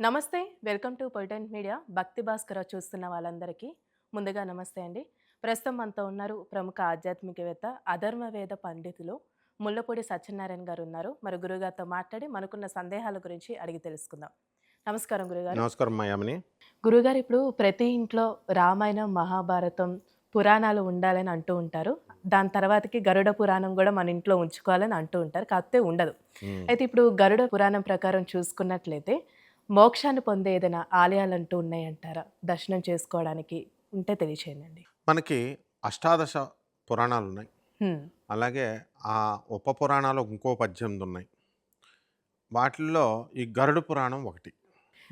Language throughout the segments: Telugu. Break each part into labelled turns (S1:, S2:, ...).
S1: నమస్తే వెల్కమ్ టు పొయిటెంట్ మీడియా. భక్తి భాస్కర చూస్తున్న వాళ్ళందరికీ ముందుగా నమస్తే అండి. ప్రస్తుతం మనతో ఉన్నారు ప్రముఖ ఆధ్యాత్మికవేత్త అధర్మవేద పండితులు ముల్లపూడి సత్యనారాయణ గారు ఉన్నారు. మరి గురుగారితో మాట్లాడి మనకున్న సందేహాల గురించి అడిగి తెలుసుకుందాం. నమస్కారం గురుగారు
S2: నమస్కారం మాయామని
S1: గురుగారు ఇప్పుడు ప్రతి ఇంట్లో రామాయణం మహాభారతం పురాణాలు ఉండాలని అంటూ ఉంటారు. దాని తర్వాతకి గరుడ పురాణం కూడా మన ఇంట్లో ఉంచుకోవాలని అంటూ ఉంటారు. కాకపోతే ఉండదు. అయితే ఇప్పుడు గరుడ పురాణం ప్రకారం చూసుకున్నట్లయితే మోక్షాన్ని పొందే ఏదైనా ఆలయాలు అంటూ ఉన్నాయంటారా? దర్శనం చేసుకోవడానికి ఉంటే తెలియచేయండి
S2: మనకి అష్టాదశ పురాణాలు ఉన్నాయి. అలాగే ఆ ఉప పురాణాలు ఇంకో పద్దెనిమిది ఉన్నాయి. వాటిల్లో ఈ గరుడు పురాణం ఒకటి.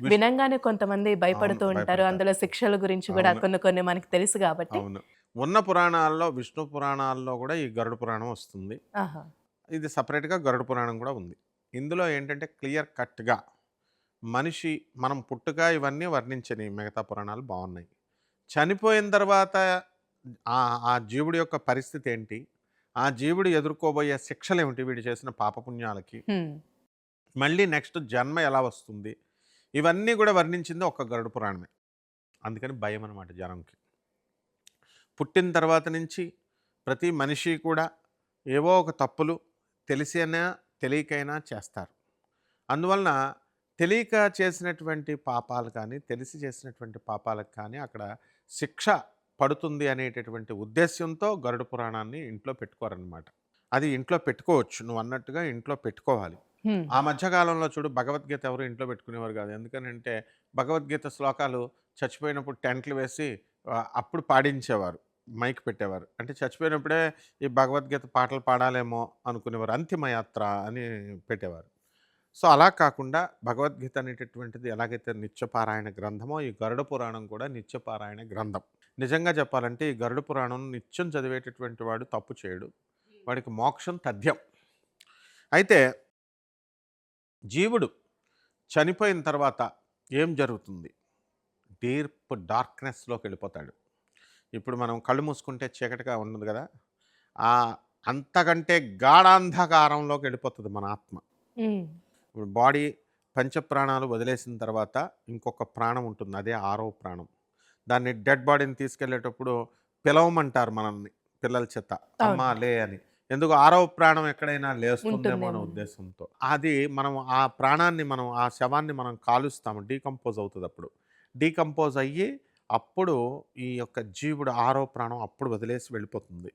S1: వినంగానే కొంతమంది భయపడుతూ ఉంటారు. అందులో శిక్షల గురించి కూడా. కొన్ని కొన్ని మనకి తెలుసు కాబట్టి.
S2: అవును. ఉన్న పురాణాల్లో విష్ణు పురాణాల్లో కూడా ఈ గరుడు పురాణం వస్తుంది.
S1: ఆహా.
S2: ఇది సపరేట్గా గరుడు పురాణం కూడా ఉంది. ఇందులో ఏంటంటే క్లియర్ కట్గా మనిషి మనం పుట్టుక ఇవన్నీ వర్ణించని మిగతా పురాణాలు బాగున్నాయి చనిపోయిన తర్వాత ఆ జీవుడి యొక్క పరిస్థితి ఏంటి? ఆ జీవుడు ఎదుర్కోబోయే శిక్షలు ఏమిటి? వీడు చేసిన పాపపుణ్యాలకి. మళ్ళీ నెక్స్ట్ జన్మ ఎలా వస్తుంది? ఇవన్నీ కూడా వర్ణించింది ఒక గరుడు పురాణమే. అందుకని భయం అనమాట జనంకి. పుట్టిన తర్వాత నుంచి ప్రతి మనిషి కూడా ఏవో ఒక తప్పులు తెలిసైనా తెలియకైనా చేస్తారు. అందువలన తెలియక చేసినటువంటి పాపాలు కానీ తెలిసి చేసినటువంటి పాపాలకు కానీ అక్కడ శిక్ష పడుతుంది అనేటటువంటి ఉద్దేశ్యంతో గరుడు పురాణాన్ని ఇంట్లో పెట్టుకోరనమాట అది ఇంట్లో పెట్టుకోవచ్చు. నువ్వు అన్నట్టుగా ఇంట్లో పెట్టుకోవాలి. ఆ మధ్యకాలంలో చూడు భగవద్గీత ఎవరు ఇంట్లో పెట్టుకునేవారు కాదు. ఎందుకనంటే భగవద్గీత శ్లోకాలు చచ్చిపోయినప్పుడు టెంట్లు వేసి అప్పుడు పాడించేవారు. మైక్ పెట్టేవారు. అంటే చచ్చిపోయినప్పుడే ఈ భగవద్గీత పాటలు పాడాలేమో అనుకునేవారు. అంతిమయాత్ర అని పెట్టేవారు. సో అలా కాకుండా భగవద్గీత అనేటటువంటిది ఎలాగైతే నిత్యపారాయణ గ్రంథమో ఈ గరుడ పురాణం కూడా నిత్యపారాయణ గ్రంథం. నిజంగా చెప్పాలంటే ఈ గరుడ పురాణం నిత్యం చదివేటటువంటి వాడు తప్పు చేయడు. వాడికి మోక్షం తథ్యం. అయితే జీవుడు చనిపోయిన తర్వాత ఏం జరుగుతుంది? డీప్ డార్క్నెస్లోకి వెళ్ళిపోతాడు. ఇప్పుడు మనం కళ్ళు మూసుకుంటే చీకటిగా ఉన్నది కదా! ఆ అంతకంటే గాఢాంధకారంలోకి వెళ్ళిపోతుంది మన ఆత్మ. ఇప్పుడు బాడీ పంచప్రాణాలు వదిలేసిన తర్వాత ఇంకొక ప్రాణం ఉంటుంది. అదే ఆరో ప్రాణం. దాన్ని డెడ్ బాడీని తీసుకెళ్ళేటప్పుడు పిలవమంటారు మనల్ని పిల్లల చేత. అమ్మా. లే అని. ఎందుకు? ఆరో ప్రాణం ఎక్కడైనా లేస్తుందేమో అనే. ఉద్దేశంతో. అది మనం ఆ ప్రాణాన్ని మనం ఆ శవాన్ని మనం కాలుస్తాము. డీకంపోజ్ అవుతుంది అప్పుడు. డీకంపోజ్ అయ్యి అప్పుడు ఈ యొక్క జీవుడు ఆరో ప్రాణం అప్పుడు వదిలేసి వెళ్ళిపోతుంది.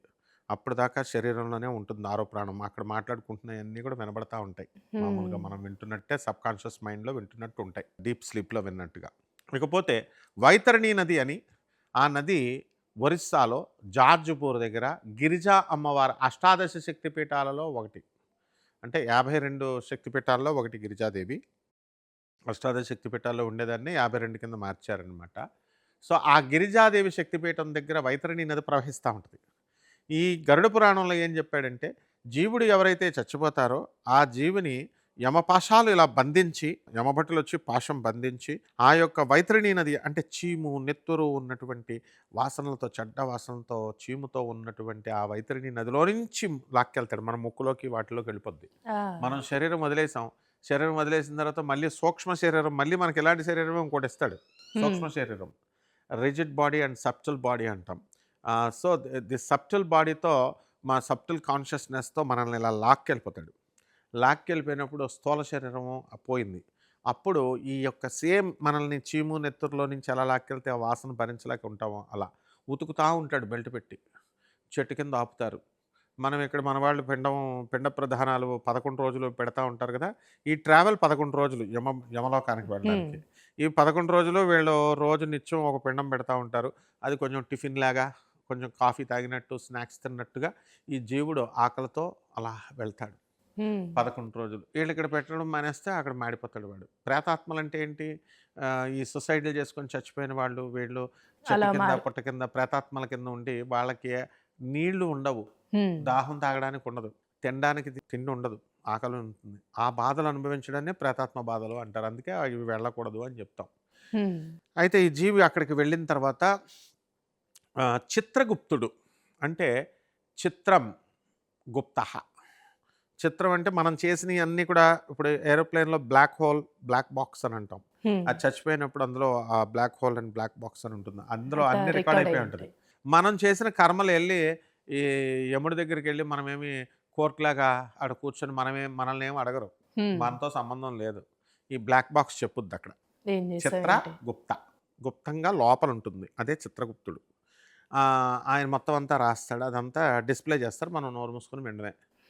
S2: అప్పుడు దాకా శరీరంలోనే ఉంటుంది ఆరో ప్రాణం అక్కడ మాట్లాడుకుంటున్నవన్నీ కూడా వినబడతా ఉంటాయి. మామూలుగా. మనం వింటున్నట్టే సబ్ కాన్షియస్ మైండ్లో వింటున్నట్టు ఉంటాయి. డీప్ స్లీప్లో విన్నట్టుగా. ఇకపోతే వైతరణి నది అని ఆ నది ఒరిస్సాలో జార్జ్పూర్ దగ్గర గిరిజా అమ్మవారి అష్టాదశ శక్తిపీఠాలలో ఒకటి. అంటే యాభై రెండు శక్తిపీఠాల్లో ఒకటి గిరిజాదేవి. అష్టాదశ శక్తిపీఠాల్లో ఉండేదాన్ని యాభై రెండు కింద మార్చారనమాట సో ఆ గిరిజాదేవి శక్తిపీఠం దగ్గర వైతరణి నది ప్రవహిస్తూ ఉంటుంది. ఈ గరుడ పురాణంలో ఏం చెప్పాడంటే జీవుడు ఎవరైతే చచ్చిపోతారో ఆ జీవిని యమపాశాలు ఇలా బంధించి యమభటులు వచ్చి పాశం బంధించి ఆ యొక్క వైతరిణి నది అంటే చీము నెత్తురు ఉన్నటువంటి వాసనలతో చెడ్డ వాసనలతో చీముతో ఉన్నటువంటి ఆ వైతరిణి నదిలో నుంచి లాక్కెళ్తాడు. మన ముక్కులోకి వాటిలోకి వెళ్ళిపోద్ది. మనం శరీరం వదిలేసాం. శరీరం వదిలేసిన తర్వాత మళ్ళీ సూక్ష్మ శరీరం మళ్ళీ మనకి ఎలాంటి శరీరం ఇంకోటి ఇస్తాడు. సూక్ష్మ. శరీరం. Rigid body and subtle body అంటాం. సో ది సబ్టల్ బాడీతో మా సబ్టల్ కాన్షియస్నెస్తో మనల్ని ఇలా లాక్కెళ్ళిపోతాడు. లాక్కెళ్ళిపోయినప్పుడు స్థూల శరీరము పోయింది. అప్పుడు ఈ యొక్క సేమ్ మనల్ని చీము నెత్తురులో నుంచి ఎలా లాక్కెళ్తే ఆ వాసన భరించలేక ఉంటామో అలా ఉతుకుతా ఉంటాడు బెల్ట్ పెట్టి. చెట్టు కింద ఆపుతారు. మనం ఇక్కడ మన వాళ్ళు పిండం పిండ ప్రధానాలు పదకొండు రోజులు పెడతా ఉంటారు కదా ఈ ట్రావెల్ పదకొండు రోజులు యమ యమలోకానికి వెళ్ళడానికి. ఈ పదకొండు రోజులు వీళ్ళు రోజు నిత్యం ఒక పిండం పెడతా ఉంటారు. అది కొంచెం టిఫిన్ లాగా కొంచెం కాఫీ తాగినట్టు స్నాక్స్ తిన్నట్టుగా ఈ జీవుడు ఆకలితో అలా వెళ్తాడు. పదకొండు రోజులు. వీళ్ళు ఇక్కడ పెట్టడం మానేస్తే అక్కడ మాడిపోతాడు వాడు. ప్రేతాత్మలు అంటే ఏంటి ఈ సొసైటీలు చేసుకొని చచ్చిపోయిన వాళ్ళు వీళ్ళు చెట్టు కింద పుట్ట కింద ప్రేతాత్మల కింద ఉండి వాళ్ళకి నీళ్ళు ఉండవు. దాహం తాగడానికి ఉండదు. తినడానికి తిండి ఉండదు. ఆకలి ఉంటుంది. ఆ బాధలు అనుభవించడాన్ని ప్రేతాత్మ బాధలు అంటారు. అందుకే అవి వెళ్ళకూడదు అని చెప్తాం. అయితే ఈ జీవి అక్కడికి వెళ్ళిన తర్వాత చిత్రగుప్తుడు అంటే చిత్రం గుప్త. చిత్రం అంటే మనం చేసినవి అన్నీ కూడా ఇప్పుడు ఏరోప్లేన్లో బ్లాక్ హోల్ బ్లాక్ బాక్స్ అని అంటాం. అది చచ్చిపోయినప్పుడు అందులో ఆ black hole and black box అని ఉంటుంది. అందులో అన్ని రికార్డ్ అయిపోయి
S1: అయి
S2: ఉంటుంది. మనం చేసిన కర్మలు వెళ్ళి ఈ యముడి దగ్గరికి వెళ్ళి మనమేమి కోర్టులాగా ఆడ కూర్చొని మనమే మనల్ని ఏమి అడగరు. మనతో సంబంధం లేదు. ఈ బ్లాక్ బాక్స్ చెప్పుద్ది అక్కడ. చిత్ర? గుప్త గుప్తంగా లోపల ఉంటుంది. అదే చిత్రగుప్తుడు. ఆయన మొత్తం అంతా రాస్తాడు. అదంతా డిస్ప్లే చేస్తారు. మనం నోరు మూసుకొని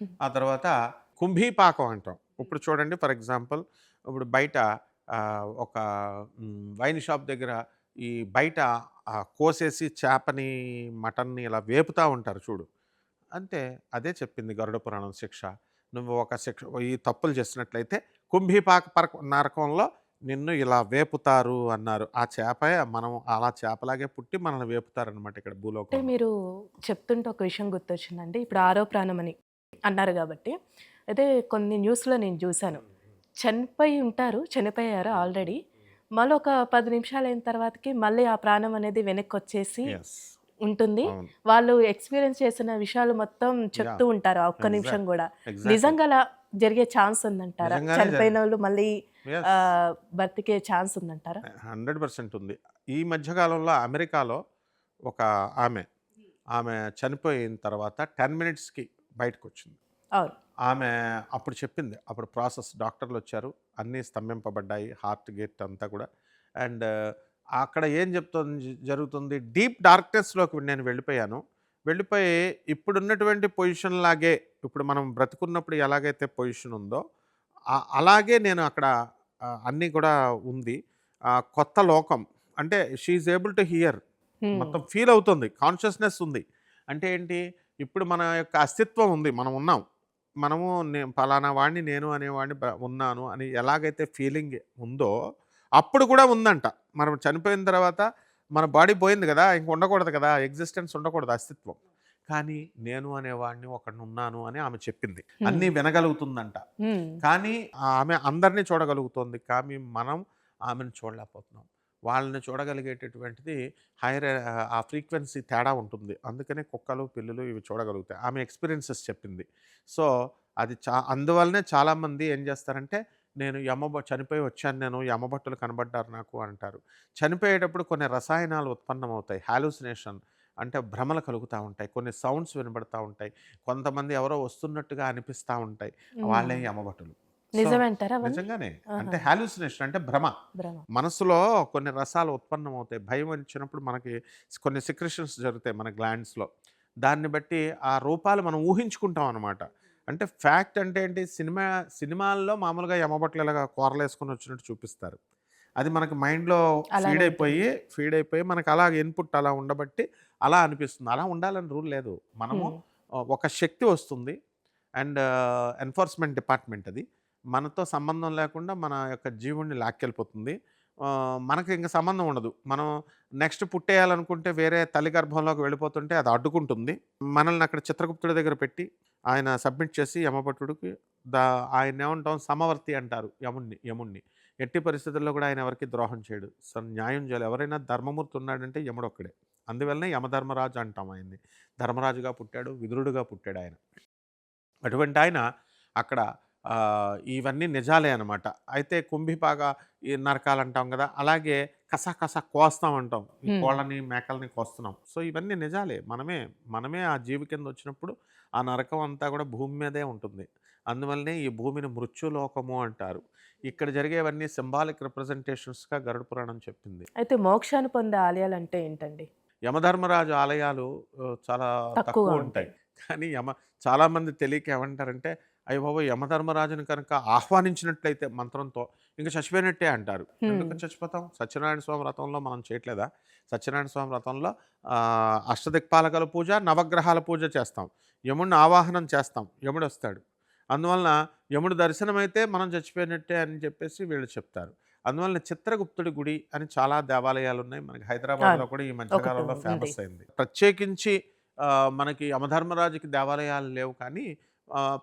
S1: Hmm.
S2: ఆ తర్వాత కుంభీపాకం అంటాం. ఇప్పుడు చూడండి ఫర్ ఎగ్జాంపుల్ ఇప్పుడు బయట ఒక వైన్ షాప్ దగ్గర ఈ బయట కోసేసి చేపని మటన్ని ఇలా వేపుతా ఉంటారు చూడు. అంటే అదే చెప్పింది గరుడ పురాణం శిక్ష. నువ్వు ఒక శిక్ష ఈ తప్పులు చేసినట్లయితే కుంభీపాక పరక నరకంలో నిన్ను ఇలా వేపుతారు అన్నారు. ఆ చేప మనం అలా చేపలాగే పుట్టి మనల్ని వేపుతారు అనమాట ఇక్కడ
S1: అంటే
S2: భూలోకం
S1: మీరు చెప్తుంటే ఒక విషయం గుర్తొచ్చిందండి. ఇప్పుడు ఆరో ప్రాణం అని అన్నారు కాబట్టి. అయితే కొన్ని న్యూస్లో నేను చూశాను. చనిపోయి ఉంటారు చనిపోయారు ఆల్రెడీ. మళ్ళీ ఒక పది నిమిషాలు అయిన తర్వాతకి మళ్ళీ ఆ ప్రాణం అనేది వెనక్కి వచ్చేసి ఉంటుంది.
S2: అవును.
S1: వాళ్ళు ఎక్స్పీరియన్స్ చేసిన విషయాలు మొత్తం చెప్తూ ఉంటారు ఆ ఒక్క. నిమిషం కూడా.
S2: Exactly.
S1: నిజంగా అలా జరిగే ఛాన్స్ ఉందంటారా?
S2: నిజంగానే
S1: చనిపోయిన వాళ్ళు మళ్ళీ బతికే ఛాన్స్ ఉందంటారా?
S2: హండ్రెడ్ పర్సెంట్ ఉంది. ఈ మధ్యకాలంలో అమెరికాలో ఒక ఆమె ఆమె చనిపోయిన తర్వాత టెన్ మినిట్స్కి బయటకు వచ్చింది ఆమె అప్పుడు చెప్పింది అప్పుడు ప్రాసెస్ డాక్టర్లు వచ్చారు అన్నీ స్తంభింపబడ్డాయి హార్ట్ గేట్ అంతా కూడా. అండ్ అక్కడ ఏం చెప్తుంది జరుగుతుంది? డీప్ డార్క్నెస్లోకి నేను వెళ్ళిపోయాను. వెళ్ళిపోయి ఇప్పుడున్నటువంటి పొజిషన్ లాగే ఇప్పుడు మనం బ్రతుకున్నప్పుడు ఎలాగైతే పొజిషన్ ఉందో అలాగే నేను అక్కడ అన్నీ కూడా ఉంది. కొత్త లోకం. అంటే షీఈ్ ఏబుల్ టు హియర్. మొత్తం ఫీల్ అవుతుంది. కాన్షియస్నెస్ ఉంది. అంటే ఏంటి? ఇప్పుడు మన యొక్క అస్తిత్వం ఉంది. మనం ఉన్నాం. మనము నే- పలానా వాడిని నేను అనేవాడిని ఉన్నాను అని ఎలాగైతే ఫీలింగ్ ఉందో అప్పుడు కూడా ఉందంట. మనం చనిపోయిన తర్వాత మన బాడీ పోయింది కదా! ఇంక ఉండకూడదు కదా! ఎగ్జిస్టెన్స్ ఉండకూడదు అస్తిత్వం. కానీ నేను అనేవాడిని ఒకడిని ఉన్నాను అని ఆమె చెప్పింది. అన్నీ వినగలుగుతుందంట. కానీ ఆమె అందరినీ చూడగలుగుతుంది. కానీ మనం ఆమెను చూడలేకపోతున్నాం. వాళ్ళని చూడగలిగేటటువంటిది హైర్ ఆ ఫ్రీక్వెన్సీ తేడా ఉంటుంది. అందుకనే కుక్కలు పిల్లులు ఇవి చూడగలుగుతాయి. ఆమె ఎక్స్పీరియన్సెస్ చెప్పింది. సో అది చా అందువల్లనే చాలామంది ఏం చేస్తారంటే నేను యమ చనిపోయి వచ్చాను నేను యమభట్టులు కనబడ్డారు నాకు అంటారు. చనిపోయేటప్పుడు కొన్ని రసాయనాలు ఉత్పన్నమవుతాయి. హాలుసినేషన్ అంటే భ్రమలు కలుగుతూ ఉంటాయి. కొన్ని సౌండ్స్ వినబడతా ఉంటాయి. కొంతమంది ఎవరో వస్తున్నట్టుగా అనిపిస్తూ ఉంటాయి. వాళ్ళే
S1: అవన్నీ?
S2: నిజంగానే. అంటే హాలుసినేషన్ అంటే భ్రమ. మనసులో కొన్ని రసాలు ఉత్పన్నం అవుతాయి భయం వచ్చినప్పుడు మనకి కొన్ని సిక్రెషన్స్ జరుగుతాయి మన గ్లాండ్స్లో. దాన్ని బట్టి ఆ రూపాలు మనం ఊహించుకుంటాం అనమాట అంటే ఫ్యాక్ట్ అంటే ఏంటి? సినిమా సినిమాల్లో మామూలుగా యమబట్లు ఇలాగా కూరలు వేసుకొని వచ్చినట్టు చూపిస్తారు. అది మనకి మైండ్లో ఫీడ్ అయిపోయి ఫీడ్ అయిపోయి మనకి అలా ఇన్పుట్ అలా ఉండబట్టి అలా అనిపిస్తుంది. అలా ఉండాలని రూల్ లేదు. మనము ఒక శక్తి వస్తుంది. అండ్ ఎన్ఫోర్స్మెంట్ డిపార్ట్మెంట్ అది. మనతో సంబంధం లేకుండా మన యొక్క జీవుణ్ణి లాక్కెళ్ళిపోతుంది. మనకి ఇంకా సంబంధం ఉండదు. మనం నెక్స్ట్ పుట్టేయాలనుకుంటే వేరే తల్లి గర్భంలోకి వెళ్ళిపోతుంటే అది అడ్డుకుంటుంది. మనల్ని అక్కడ చిత్రగుప్తుడి దగ్గర పెట్టి ఆయన సబ్మిట్ చేసి యమభట్టుడికి దా ఆయన ఏమంటాం? సమవర్తి అంటారు యముణ్ణి యముణ్ణి. ఎట్టి పరిస్థితుల్లో కూడా ఆయన ఎవరికి ద్రోహం చేయడు. సో న్యాయం చేయాలి. ఎవరైనా ధర్మమూర్తి ఉన్నాడంటే యముడు ఒక్కడే. అందువల్లనే యమధర్మరాజు అంటాం ఆయన్ని. ధర్మరాజుగా పుట్టాడు విదురుడుగా పుట్టాడు ఆయన. అటువంటి ఆయన అక్కడ ఇవన్నీ నిజాలే అనమాట అయితే కుంభిపాగా ఈ నరకాలు అంటాం కదా అలాగే కస కస కోస్తాం అంటాం. ఈ. కోళ్ళని మేకల్ని కోస్తున్నాం. సో ఇవన్నీ నిజాలే. మనమే మనమే ఆ జీవి కింద వచ్చినప్పుడు ఆ నరకం అంతా కూడా భూమి మీదే ఉంటుంది. అందువల్లనే ఈ భూమిని మృత్యులోకము అంటారు. ఇక్కడ జరిగేవన్నీ సింబాలిక్ రిప్రజెంటేషన్స్గా గరుడ పురాణం చెప్పింది.
S1: అయితే మోక్షాన్ని పొందే ఆలయాలు అంటే ఏంటండి?
S2: యమధర్మరాజు ఆలయాలు చాలా తక్కువ ఉంటాయి. కానీ యమ చాలామంది తెలియక ఏమంటారంటే అయ్య బాబు యమధర్మరాజుని కనుక ఆహ్వానించినట్లయితే మంత్రంతో ఇంకా చచ్చిపోయినట్టే అంటారు. ఎందుకు చచ్చిపోతాం? సత్యనారాయణ స్వామి వ్రతంలో మనం చేయట్లేదా? సత్యనారాయణ స్వామి వ్రతంలో అష్టదిక్పాలకల పూజ నవగ్రహాల పూజ చేస్తాం. యముడిని ఆవాహనం చేస్తాం. యముడు వస్తాడు అందువలన యముడు దర్శనం అయితే మనం చచ్చిపోయినట్టే అని చెప్పేసి వీళ్ళు చెప్తారు. అందువలన చిత్రగుప్తుడి గుడి అని చాలా దేవాలయాలు ఉన్నాయి మనకి హైదరాబాద్లో. కూడా ఈ మధ్యకాలంలో. ఫేమస్ అయింది. ప్రత్యేకించి మనకి యమధర్మరాజుకి దేవాలయాలు లేవు కానీ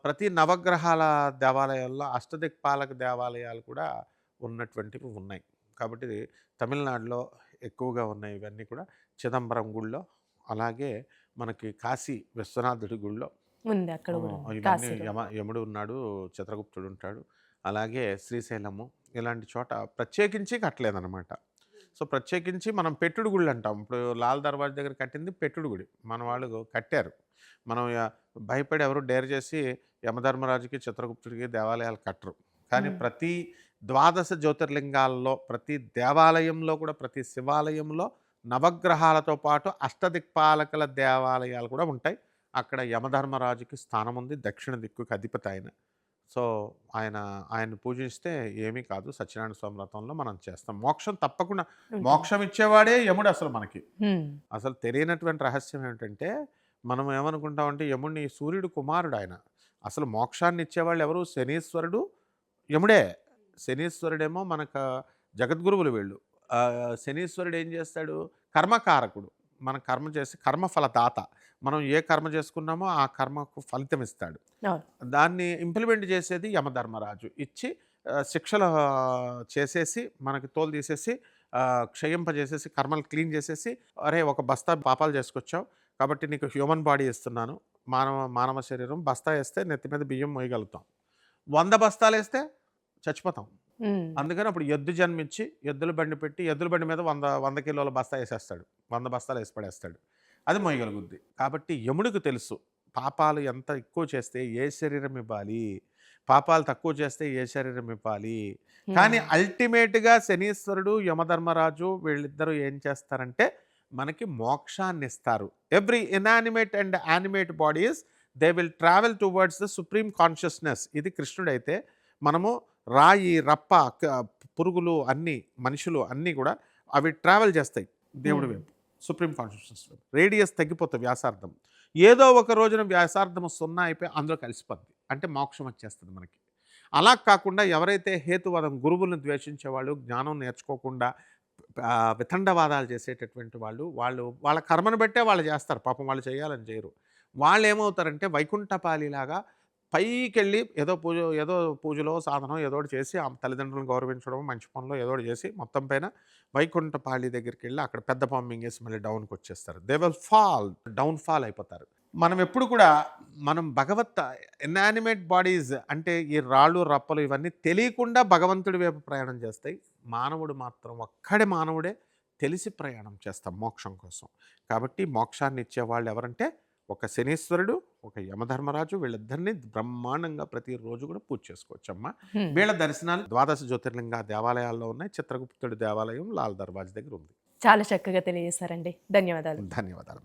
S2: ప్రతి నవగ్రహాల దేవాలయాల్లో అష్టదిక్పాలక దేవాలయాలు కూడా ఉన్నటువంటివి ఉన్నాయి. కాబట్టి తమిళనాడులో ఎక్కువగా ఉన్నాయి ఇవన్నీ కూడా. చిదంబరం గుళ్ళో అలాగే మనకి కాశీ విశ్వనాథుడి గుళ్ళో. ఇవన్నీ యమ యముడు ఉన్నాడు చిత్రగుప్తుడు ఉంటాడు. అలాగే శ్రీశైలము ఇలాంటి చోట ప్రత్యేకించి కట్టలేదన్నమాట. సో ప్రత్యేకించి మనం పెట్టుడు గుళ్ళు అంటాం. ఇప్పుడు లాల్ దర్వాజ దగ్గర కట్టింది పెట్టుడు గుడి. మన వాళ్ళు కట్టారు. మనం భయపడి ఎవరు డేర్ చేసి యమధర్మరాజుకి చిత్రగుప్తుడికి దేవాలయాలు కట్టరు. కానీ. ప్రతి ద్వాదశ జ్యోతిర్లింగాల్లో ప్రతి దేవాలయంలో కూడా ప్రతి శివాలయంలో నవగ్రహాలతో పాటు అష్టదిక్పాలకుల దేవాలయాలు కూడా ఉంటాయి. అక్కడ యమధర్మరాజుకి స్థానం ఉంది దక్షిణ దిక్కుకి అధిపతి ఆయన. సో ఆయన ఆయన పూజిస్తే ఏమీ కాదు. సత్యనారాయణ స్వామి వ్రతంలో మనం చేస్తాం. మోక్షం తప్పకుండా. మోక్షం ఇచ్చేవాడే యముడు అసలు మనకి. అసలు తెలియనటువంటి రహస్యం ఏమిటంటే మనం ఏమనుకుంటామంటే యముడిని సూర్యుడు కుమారుడు ఆయన. అసలు మోక్షాన్ని ఇచ్చేవాళ్ళు ఎవరు? శనీశ్వరుడు యముడే. శనీశ్వరుడేమో మనకు జగద్గురువులు వీళ్ళు. శనీశ్వరుడు ఏం చేస్తాడు? కర్మకారకుడు. మన కర్మ చేసి కర్మఫలదాత. మనం ఏ కర్మ చేసుకున్నామో ఆ కర్మకు ఫలితం ఇస్తాడు. దాన్ని ఇంప్లిమెంట్ చేసేది యమధర్మరాజు. ఇచ్చి శిక్షలు చేసేసి మనకి తోలు తీసేసి క్షయింపజేసేసి కర్మలు క్లీన్ చేసేసి అరే ఒక బస్తా పాపాలు చేసుకొచ్చావు. కాబట్టి నీకు హ్యూమన్ బాడీ ఇస్తున్నాను. మానవ మానవ శరీరం బస్తా వేస్తే నెత్తి మీద బియ్యం మోయగలుగుతాం. వంద బస్తాలు వేస్తే చచ్చిపోతాం. అందుకని అప్పుడు ఎద్దు జన్మించి ఎద్దుల బండి పెట్టి ఎద్దుల బండి మీద వంద వంద కిలోల బస్తా వేసేస్తాడు. వంద బస్తాలు వేసి పడేస్తాడు. అది మోయగలుగుద్ది కాబట్టి యముడికి తెలుసు పాపాలు ఎంత ఎక్కువ చేస్తే ఏ శరీరం ఇవ్వాలి? పాపాలు తక్కువ చేస్తే ఏ శరీరం ఇవ్వాలి? కానీ. అల్టిమేట్గా శనీశ్వరుడు యమధర్మరాజు వీళ్ళిద్దరూ ఏం చేస్తారంటే మనకి మోక్షాన్ని ఇస్తారు. Every inanimate and animate bodies they will travel towards the supreme consciousness. ఇది కృష్ణుడైతే మనము రాయి రప్ప పురుగులు అన్నీ మనుషులు అన్నీ కూడా అవి ట్రావెల్ చేస్తాయి దేవుడి. వైపు. సుప్రీం కాన్షియస్నెస్ వైపు. రేడియస్ తగ్గిపోతుంది వ్యాసార్థం. ఏదో ఒక రోజున వ్యాసార్థం సున్నా అయిపోయి అందులో కలిసిపోద్ది. అంటే మోక్షం వచ్చేస్తుంది మనకి. అలా కాకుండా ఎవరైతే హేతువాదం గురువులను ద్వేషించే వాళ్ళు జ్ఞానం నేర్చుకోకుండా వితండవాదాలు చేసేటటువంటి వాళ్ళు వాళ్ళు వాళ్ళ కర్మను బట్టే వాళ్ళు చేస్తారు. పాపం వాళ్ళు చేయాలని చేయరు. వాళ్ళు ఏమవుతారంటే వైకుంఠపాలిలాగా పైకి వెళ్ళి ఏదో పూజ ఏదో పూజలో సాధనం ఏదో చేసి ఆ తల్లిదండ్రులను గౌరవించడం మంచి పనులు ఏదో చేసి మొత్తం పైన వైకుంఠపాళి దగ్గరికి వెళ్ళి అక్కడ పెద్ద పంపింగ్ వేసి మళ్ళీ డౌన్కి వచ్చేస్తారు. They will fall down fall అయిపోతారు. మనం ఎప్పుడు కూడా మనం భగవత్ ఇనానిమేట్ బాడీస్ అంటే ఈ రాళ్ళు రప్పలు ఇవన్నీ తెలియకుండా భగవంతుడి వైపు ప్రయాణం చేస్తాయి. మానవుడు మాత్రం ఒక్కడే మానవుడే తెలిసి ప్రయాణం చేస్తాం మోక్షం కోసం. కాబట్టి మోక్షాన్ని ఇచ్చేవాళ్ళు ఎవరంటే ఒక శనీశ్వరుడు ఒక యమధర్మరాజు వీళ్ళిద్దరిని బ్రహ్మాండంగా ప్రతిరోజు కూడా పూజ చేసుకోవచ్చు అమ్మా. వీళ్ళ దర్శనాలు ద్వాదశ జ్యోతిర్లింగ దేవాలయాల్లో ఉన్నాయి. చిత్రగుప్తుడి దేవాలయం లాల్ దర్వాజ్ దగ్గర ఉంది.
S1: చాలా చక్కగా తెలియజేశారండి. ధన్యవాదాలు.
S2: ధన్యవాదాలు.